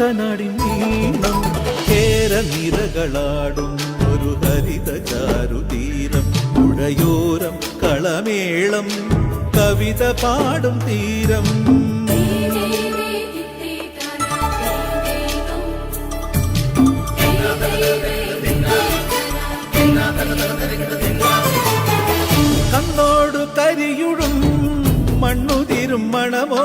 കുട്ടനാടിൻ നീണം കേരനിരകളാടും ഒരു ഹരിത ചാരുതീരം പുഴയോരം കളമേളം കവിത പാടും തീരം. കണ്ണോടു കരിയുടും മണ്ണുതിരും മണമോ?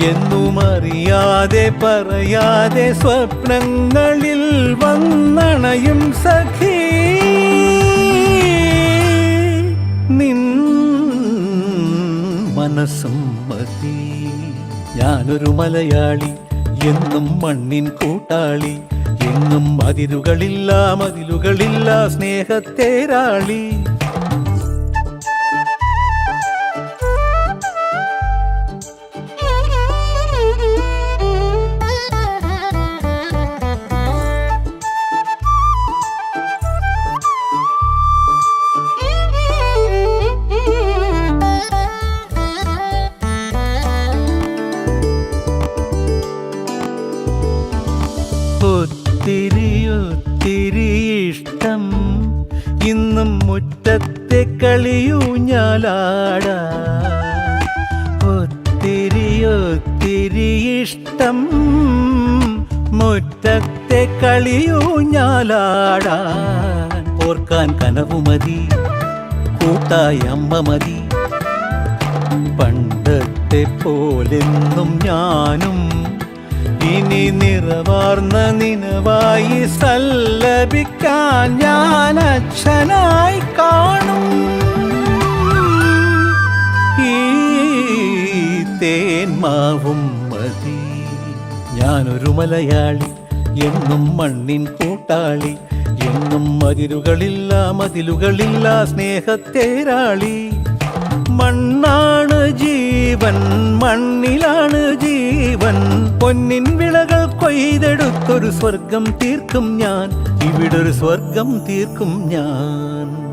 എന്നും അറിയാതെ പറയാതെ സ്വപ്നങ്ങളിൽ വന്നണയും സഖി. നിൻ മനസ്സും മതി. ഞാനൊരു മലയാളി എന്നും മണ്ണിൻ കൂട്ടാളി. എന്നും അതിരുകളില്ല മതിലുകളില്ല സ്നേഹത്തേരാളി ഒത്തിരി ഇഷ്ടം. ഇന്നും മുറ്റത്തെ കളിയൂഞ്ഞാലാട ഒത്തിരി ഒത്തിരി ഇഷ്ടം. മുറ്റത്തെ കളിയൂഞ്ഞാലാടാൻ ഓർക്കാൻ കനവു മതി കൂട്ടായി അമ്മ മതി. പണ്ടത്തെ പോലെന്നും ഞാനും ഇനി നിറവാർന്ന നിനവായി സല്ലപിക്കാൻ ഞാൻ അച്ഛനായി കാണും. ഈ തേന്മാവും മതി. ഞാനൊരു മലയാളി എന്നും മണ്ണിൻ കൂട്ടാളി എന്നും മതിലുകളില്ല മതിലുകളില്ല സ്നേഹത്തേരാളി മണ്ണാണ് ജീവൻ മണ്ണിലാണ് ജീവൻ. പൊന്നിൻ വിളകൾ കൊയ്തെടുത്തൊരു സ്വർഗം തീർക്കും ഞാൻ. ഇവിടൊരു സ്വർഗം തീർക്കും ഞാൻ.